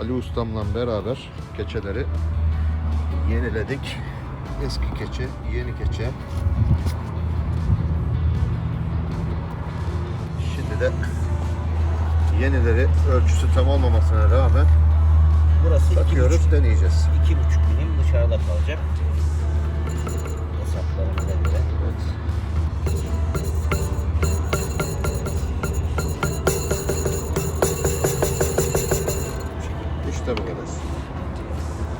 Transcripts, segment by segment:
Ali Ustam'la beraber keçeleri yeniledik. Eski keçe, yeni keçe. Şimdi de yenileri ölçüsü tam olmamasına rağmen Burası takıyoruz, deneyeceğiz. 2,5 milim dışarıda kalacak.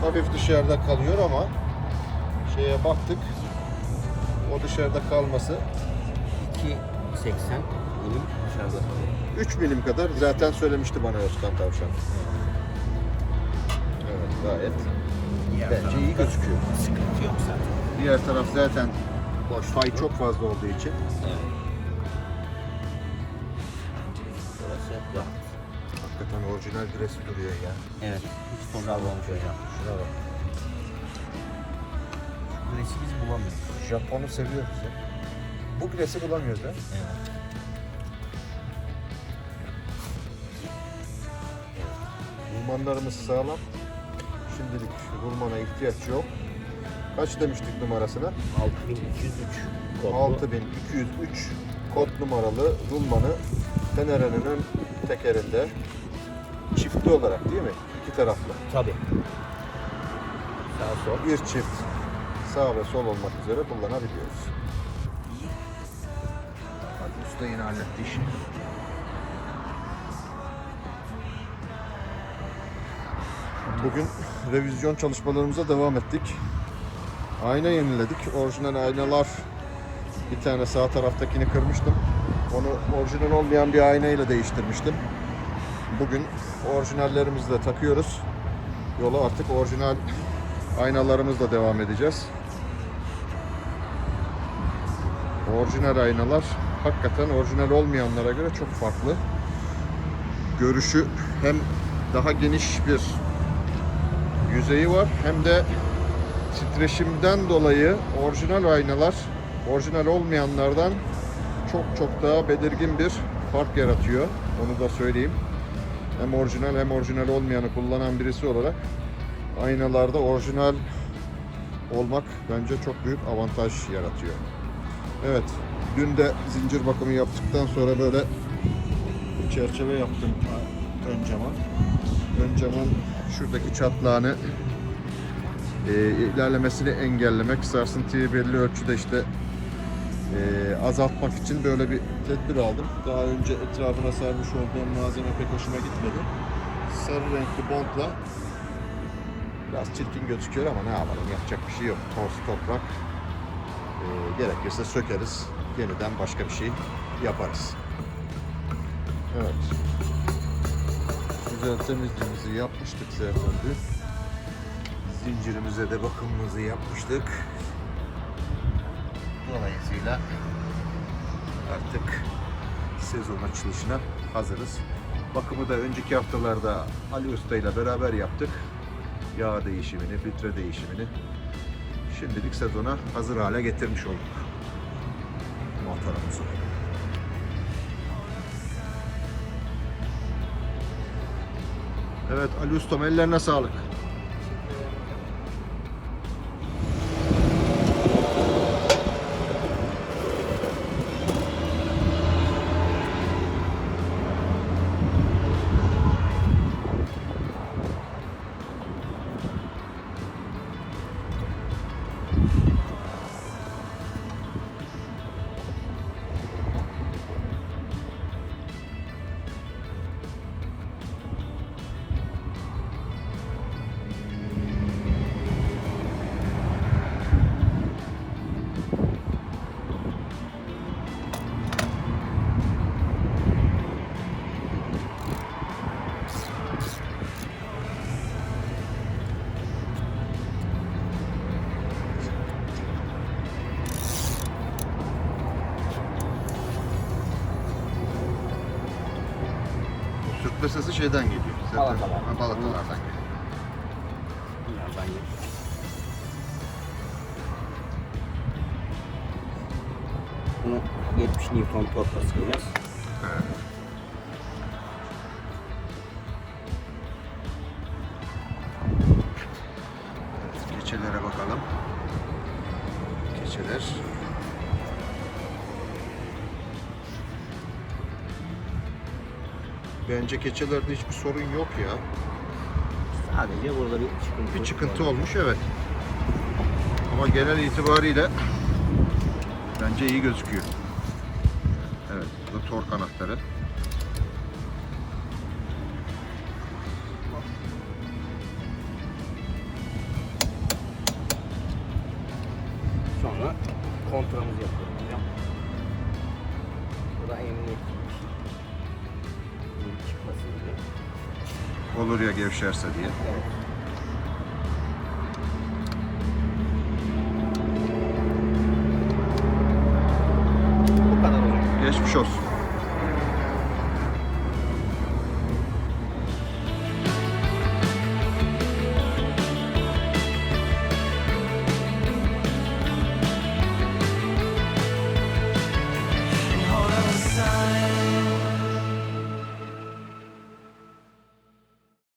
Hafif dışarıda kalıyor ama şeye baktık. O dışarıda kalması 2.80 milim dışarıda kalıyor. 3 milim kadar zaten söylemişti bana Özkan Tavşan. Evet gayet Diğer bence iyi tarafta gözüküyor. Sıkıntı yok zaten. Diğer taraf zaten boş pay çok fazla olduğu için Evet. Hakikaten orijinal dresi duruyor ya. Evet. Hiç toz almamış hocam. Şuna bak. Burası biz bulamıyoruz. Japon'u seviyoruz ya. Bu gresi bulamıyoruz ha. Evet. Rulmanlarımız sağlam. Şimdilik rulmana ihtiyaç yok. Kaç demiştik numarasına? 6203 kodlu. 6203 kod numaralı rulmanı Tenere'nin ön tekerinde çiftli olarak değil mi? İki taraflı. Tabii. Sağ sol. Bir çift sağ ve sol olmak üzere kullanabiliyoruz. Hadi usta yine halletti işi. Bugün revizyon çalışmalarımıza devam ettik. Ayna yeniledik. Orijinal aynalar bir tane sağ taraftakini kırmıştım. Onu orijinal olmayan bir ayna ile değiştirmiştim. Bugün orijinallerimizi de takıyoruz. Yola artık orijinal aynalarımızla devam edeceğiz. Orijinal aynalar hakikaten orijinal olmayanlara göre çok farklı. Görüşü hem daha geniş bir yüzeyi var hem de titreşimden dolayı orijinal aynalar orijinal olmayanlardan çok çok daha belirgin bir fark yaratıyor. Onu da söyleyeyim. Hem orijinal hem orijinal olmayanı kullanan birisi olarak aynalarda orijinal olmak bence çok büyük avantaj yaratıyor. Evet, dün de zincir bakımı yaptıktan sonra böyle çerçeve yaptım ön cama. Ön camın şuradaki çatlağını e, ilerlemesini engellemek, sarsıntıyı belli ölçüde işte e, azaltmak için böyle bir tedbir aldım. Daha önce etrafına sarmış olduğum malzeme pek hoşuma gitmedi. Sarı renkli bondla biraz çirkin gözüküyor ama ne yapalım yapacak bir şey yok. Toz, toprak. E, gerekirse sökeriz. Yeniden başka bir şey yaparız. Evet. Güzel temizliğimizi yapmıştık zaten. Zincirimize de bakımımızı yapmıştık. Dolayısıyla artık sezon açılışına hazırız. Bakımı da önceki haftalarda Ali Usta ile beraber yaptık. Yağ değişimini, filtre değişimini. Şimdilik sezona hazır hale getirmiş olduk. Motorumuzu. Evet Ali Ustam ellerine sağlık. pırsası şeyden geliyor. Zaten Balatalar. balatalardan geliyor. Bunlardan geliyor. Bunu 70 Newton torkla sıkacağız. Evet. Keçelere bakalım. Keçeler. Bence keçelerde hiçbir sorun yok ya. Sadece burada bir çıkıntı Bir çıkıntı var. olmuş evet. Ama genel itibariyle bence iyi gözüküyor. Evet, bu da tork anahtarı. Sonra kontrolümüzü yapıyoruz hocam. Bu da emniyet çıkmasın diye. Olur ya gevşerse diye. Evet. Geçmiş olsun.